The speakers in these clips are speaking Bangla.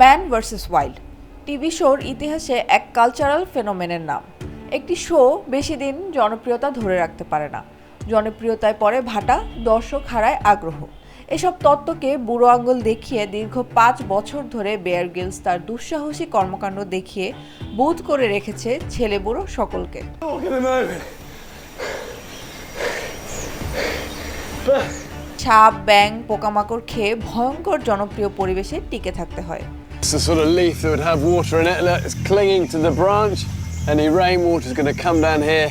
Man versus wild. টিভি শোর ইতিহাসে এক কালচারাল ফেনোমেনের নাম। একটি শো বেশি দিন জনপ্রিয়তা ধরে রাখতে পারে না। জনপ্রিয়তায় পরে ভাটা, দর্শক হারায় আগ্রহ। এসব তত্ত্বকে বুড়ো আঙ্গুল দেখিয়ে দীর্ঘ পাঁচ বছর ধরে বেয়ার গিলস তার দুঃসাহসী কর্মকাণ্ড দেখিয়ে বোধ করে রেখেছে ছেলে বুড়ো সকলকে। সাপ ব্যাং পোকামাকড় খেয়ে ভয়ঙ্কর জনপ্রিয় পরিবেশে টিকে থাকতে হয়। It's the sort of leaf that would have water in it. Look, it's clinging to the branch. Any rainwater is going to come down here.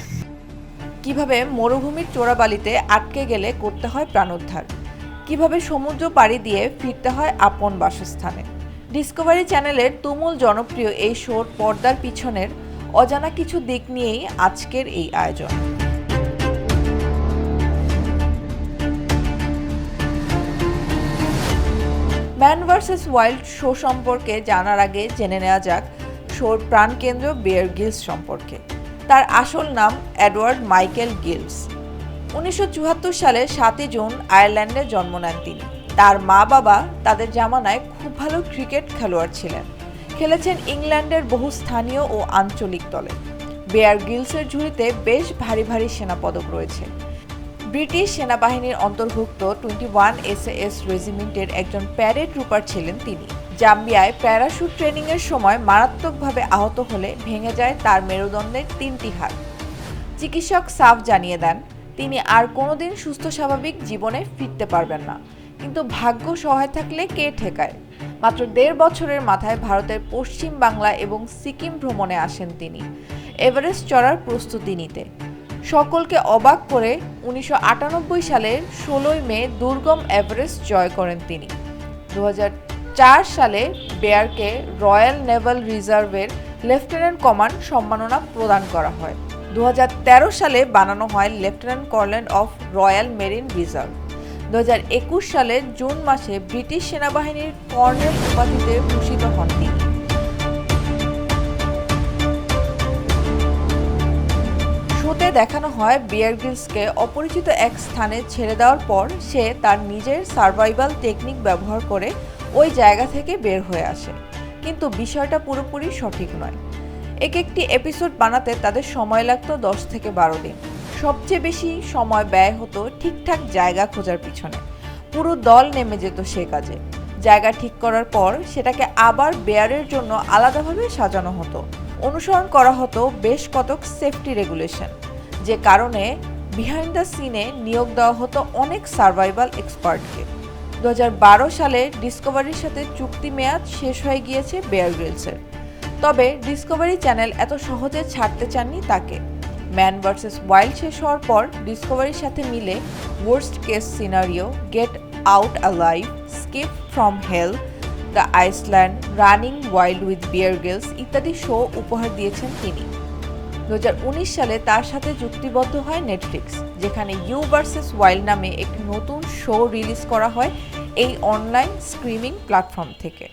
কীভাবে মরুভূমির চোরাবালিতে আটকে গেলে করতে হয় প্রাণোদ্ধার কীভাবে সমুদ্র পাড়ি দিয়ে ফিরতে হয় আপন বাসস্থানে ডিসকভারি চ্যানেলের তুমুল জনপ্রিয় এই শোর পর্দার পিছনের অজানা কিছু দিক নিয়েই আজকের এই আয়োজন ম্যান ভার্সেস ওয়াইল্ড শো সম্পর্কে জানার আগে জেনে নেওয়া যাক শোর প্রাণকেন্দ্র বিয়ার গিলস সম্পর্কে। তার আসল নাম এডওয়ার্ড মাইকেল গিলস। উনিশশো সালে সাতই জুন আয়ারল্যান্ডে জন্ম নেন তিনি। তার মা বাবা তাদের জামানায় খুব ভালো ক্রিকেট খেলোয়াড় ছিলেন। খেলেছেন ইংল্যান্ডের বহু স্থানীয় ও আঞ্চলিক দলে। বেয়ার গিলসের ঝুড়িতে বেশ ভারী ভারী সেনাপদক রয়েছে। ব্রিটিশ সেনাবাহিনীর অন্তর্ভুক্ত টোয়েন্টি ওয়ান এস এস রেজিমেন্টের একজন প্যারেড ট্রুপার ছিলেন তিনি। জাম্বিয়ায় প্যারাশুট ট্রেনিংয়ের সময় মারাত্মকভাবে আহত হলে ভেঙে যায় তার মেরুদণ্ডের তিনটি হাত। চিকিৎসক সাফ জানিয়ে দেন, তিনি আর কোনোদিন সুস্থ স্বাভাবিক জীবনে ফিরতে পারবেন না। কিন্তু ভাগ্য সহায় থাকলে কে ঠেকায়? মাত্র দেড় বছরের মাথায় ভারতের পশ্চিম বাংলা এবং সিকিম ভ্রমণে আসেন তিনি। এভারেস্ট চড়ার প্রস্তুতি নিতে। সকলকে অবাক করে উনিশশো আটানব্বই সালের ষোলোই মে দুর্গম এভারেস্ট জয় করেন তিনি। দু হাজার চার সালে বেয়ারকে রয়্যাল নেভাল রিজার্ভের লেফটেন্যান্ট কমান্ড সম্মাননা প্রদান করা হয়। দু হাজার তেরো সালে বানানো হয় lieutenant colonel of royal marine reserve. দু হাজার একুশ সালে জুন মাসে ব্রিটিশ সেনাবাহিনীর কর্নেল উপাধিতে ভূষিত হন তিনি। দেখানো হয় বিয়ার গ্রিলসকে অপরিচিত এক স্থানে ছেড়ে দেওয়ার পর সে তার নিজের সার্ভাইভাল টেকনিক ব্যবহার করে ওই জায়গা থেকে বের হয়ে আসে। কিন্তু বিষয়টা পুরোপুরি সঠিক নয়। এক একটি এপিসোড বানাতে তাদের সময় লাগতো দশ থেকে বারো দিন। সবচেয়ে বেশি সময় ব্যয় হতো ঠিকঠাক জায়গা খোঁজার পিছনে। পুরো দল নেমে যেত সে কাজে। জায়গা ঠিক করার পর সেটাকে আবার বেয়ারের জন্য আলাদাভাবে সাজানো হতো। অনুসরণ করা হতো বেশ কতক সেফটি রেগুলেশন। যে কারণে বিহাইন্ড দ্য সিনে নিয়োগ দেওয়া হতো অনেক সার্ভাইভাল এক্সপার্টকে দু হাজার বারো সালে ডিসকভারির সাথে চুক্তি মেয়াদ শেষ হয়ে গিয়েছে বেয়ার গ্রিলসের তবে ডিসকভারি চ্যানেল এত সহজে ছাড়তে চাননি তাকে। ম্যান ভার্সেস ওয়াইল্ড শেষ হওয়ার পর ডিসকভারির সাথে মিলে worst case scenario get out alive skip from hell the Iceland running wild with Bear Grylls ইত্যাদি শো উপহার দিয়েছেন তিনি। দু হাজার উনিশ সালে তার সাথে চুক্তিবদ্ধ হয় নেটফ্লিক্স যেখানে ইউ ভার্সেস ওয়াইল্ড নামে একটি নতুন শো রিলিজ করা হয় এই অনলাইন স্ট্রিমিং প্ল্যাটফর্ম থেকে।